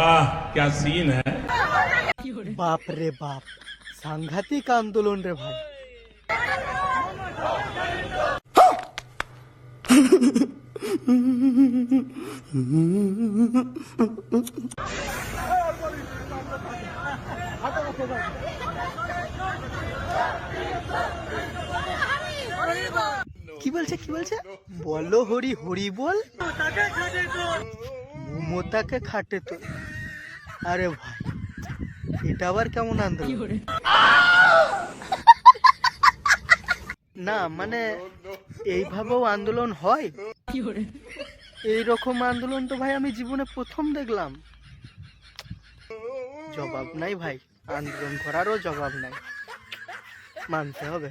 आह क्या सीन है বাপ রে বাপ সাংঘাতিক আন্দোলন রে ভাই কি বলছে কি বলছে? বলো হরি হরি বল। মমতাকে খাটে তো। আরে ভাই এটা আবার কেমন আন্দোলন? না মানে এইভাবেও আন্দোলন হয়? এই রকম আন্দোলন তো ভাই আমি জীবনে প্রথম দেখলাম। জবাব নাই ভাই আন্দোলন করারও জবাব নাই। মানতে হবে।